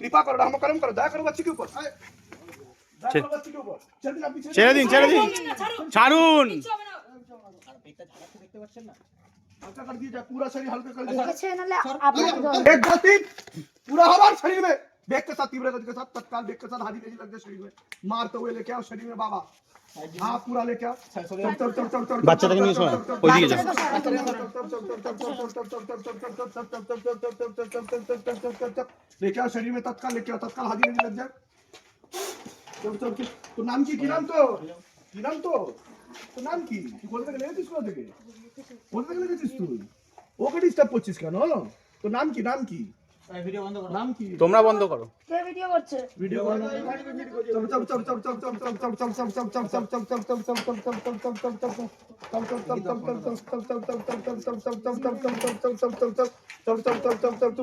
কৃপা করো রাম করম করো দয়া করো বাচ্চাকে উপর ছেড়ে দিন ছেড়ে দিন। ছাড়ুন পুরা শরীর হালকা করে दिया पूरा हमारे शरीर में बेग के साथ तीव्र गति के साथ तत्काल बेग के साथ हाथी तेजी लग जाए शरीर में मारते हुए लेके आओ शरीर में बाबा हाँ पूरा लेके आओ चल चल चल चल चल चल বাচ্চাটাকে নিয়ে শোনা ওইদিকে যাও लेके आओ शरीर में तत्काल लेके आओ तत्काल हाथी तेजी लग जाए चल चल चल तो नाम की की नाम तो की नाम तो তো নাম কি তুই কোথা থেকে লেগেছিস কোথা থেকে কোথা থেকে লেগেছিস তুই ওকে ডিস্টার্ব করছিস কেন তোর নাম কি নাম কি নাম কি তোমরা বন্ধ করো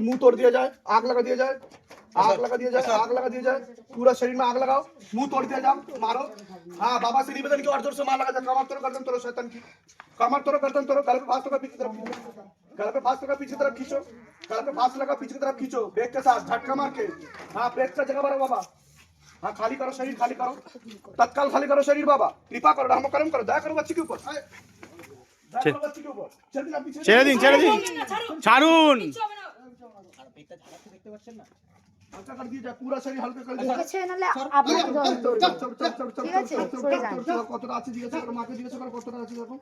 मुंह तोड़ दिया जाए आग लगा दिया जाए आग लगा दिया जाए आग लगा दिया जाए पूरा शरीर में आग लगाओ मुंह तोड़ दिया जाए मारो हाँ बाबा श्री निवेदन की और जोर से मार लगा जाए कमर तोड़ो गर्दन तोड़ो शैतन की कमर तोड़ो गर्दन तोड़ो गल भाग तोड़ो पीछे तरफ गल पे फांस लगा पीछे तरफ खींचो गल पे फांस लगा पीछे की तरफ खींचो ब्रेक के साथ झटका मार के हाँ ब्रेक का जगह भरो बाबा हाँ खाली करो शरीर खाली करो तत्काल खाली करो शरीर बाबा कृपा करो रहम करम करो दया करो बच्चे के ऊपर दया करो बच्चे के ऊपर चल दिन आप पीछे ছেড়ে দিন ছেড়ে দিন ছাড়ুন हल्का कर दिया जाए पूरा शरीर हल्का कर दिया দেখেছে নাহলে আপনাকে জল কতটা আছে জিজ্ঞাসা করো মাকে জিজ্ঞাসা করো কতটা আছে দেখো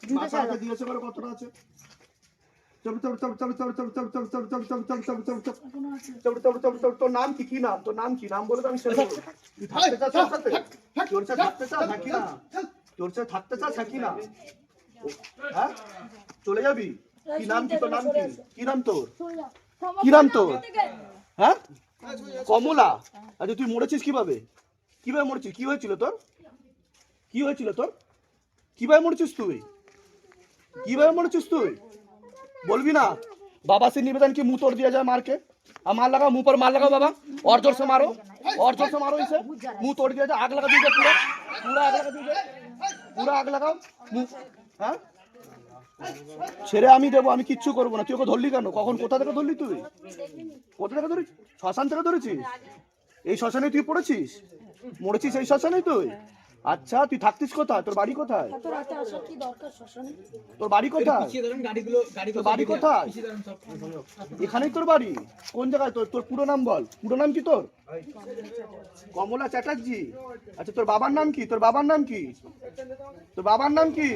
জুতো মাকে ছাড়ো জিজ্ঞাসা করো কতটা আছে তোর নাম কি কি নাম তোর নাম কি নাম বলে তো আমি তোর সাথে থাকতে চাস নাকি না তোর সাথে থাকতে চাস নাকি না হ্যাঁ চলে যাবি কি নাম কি তোর নাম কি কি নাম তোর কি নাম তোর হ্যাঁ কমলা আচ্ছা তুই মরেছিস কীভাবে কীভাবে মরেছিস কি হয়েছিল তোর কি হয়েছিল তোর কীভাবে মরেছিস তুই কীভাবে মরেছিস তুই बोलबी ना बाबा से निवेदन की मुंह तोड़ दिया जाए मार के अब मार लगा मुंह पर मार लगा बाबा और जोर से मारो और जोर से मारो इसे मुंह तोड़ दिया जाए आग लगा दीजिए पूरा पूरा आग लगा दीजिए पूरा आग लगाओ मुंह হ্যাঁ ছেড়ে আমি দেবো আমি কিচ্ছু করবো না তুই ওকে ধরলি কেন কখন কোথা থেকে ধরলি তুই কোথা থেকে ধরেছিস শ্মশান থেকে ধরেছিস এই শ্মশানে তুই পড়েছিস মরেছিস এই শ্মশানে তুই আচ্ছা তুই থাকতিস কোথায়? তোর বাড়ি কোথায়? তোর বাড়ি কোথায়? তোর বাড়ি কোথায়? এখানেই তোর বাড়ি? কোন জায়গায় তোর তোর পুরো নাম বল। পুরো নাম কি তোর? কমলা চ্যাটার্জি। আচ্ছা তোর বাবার নাম কি? তোর বাবার নাম কি? তোর বাবার নাম কি?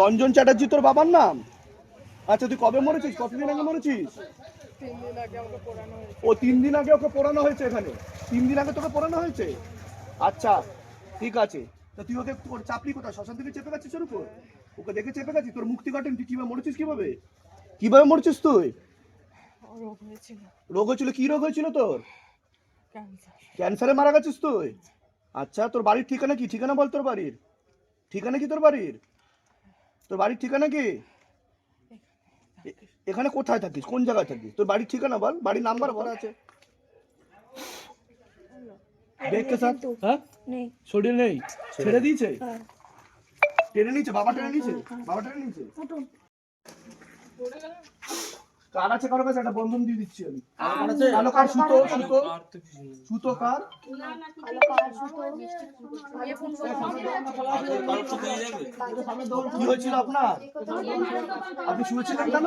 রঞ্জন চ্যাটার্জি তোর বাবার নাম? আচ্ছা তুই কবে মরেছিস? কতদিন আগে মরেছিস? ও তিন দিন আগে ওকে পড়ানো হয়েছে এখানে। তিন দিন আগে তোকে পড়ানো হয়েছে? আচ্ছা ঠিক আছে। তা তুই ওকে তোর চাপলি কোথায়? শ্মশান থেকে চেপে গেছিস ওর উপর? ওকে দেখে চেপে গেছিস? তোর মুক্তি ঘটেন তুই কীভাবে মরেছিস কীভাবে? কীভাবে মরেছিস তুই? রোগ হয়েছিল। রোগ হয়েছিল? কি রোগ হয়েছিল তোর? ক্যান্সারে। মারা গেছিস তুই? আচ্ছা তোর বাড়ির ঠিকানা কি? ঠিকানা বল তোর বাড়ির। ঠিকানা কি তোর বাড়ির? তোর বাড়ির ঠিকানা কি? এখানে কোথায় থাকিস? কোন জায়গায় থাকিস? তোর বাড়ির ঠিকানা বল? বাড়ির নাম্বার বলা আছে। দেখ কে সাথ হ্যাঁ? নেই। শরীর নেই। ছেড়ে দিয়েছে? হ্যাঁ। টেনে নিয়েছে বাবা টেনে নিয়েছে? বাবা টেনে নিয়েছে? কার আছে কারও কাছে? একটা বন্ধন দিয়ে দিচ্ছি আমি। কালো কার? সুতো সুতো। সুতো কার? কালো কার সুতো কি হয়েছিল আপনার? আপনি শুয়েছিলেন কেন?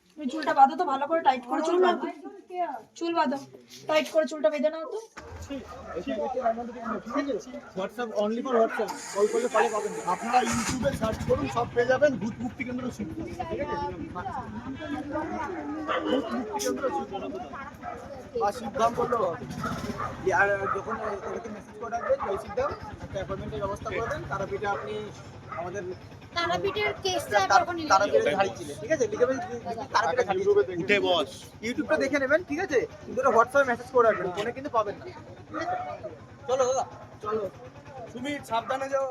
তুমি চুলটা বাঁধো তো, ভালো করে টাইট করে চুল বাঁধো। চুল বাঁধো। টাইট করে চুলটা বেঁধে নাও তো। আপনারা ইউটিউবে সার্চ করুন, সব যাবেন। আর হবে যখন মেসেজ করে একটা অ্যাপয়েন্টমেন্টের ব্যবস্থা করে দেন। তারাপীঠে আপনি আমাদের তারাপীঠের কেসটা কখন তারাপীঠে ঝাড়িয়েছিলেন ঠিক আছে? লিখে তারাপীঠে ঝাড়িয়েছিলেন উঠে বস। ইউটিউবটা দেখে নেবেন ঠিক আছে? কিন্তু হোয়াটসঅ্যাপে মেসেজ করে রাখবেন ফোনে কিন্তু পাবেন না চলো দাদা। চলো। তুমি সাবধানে যাও।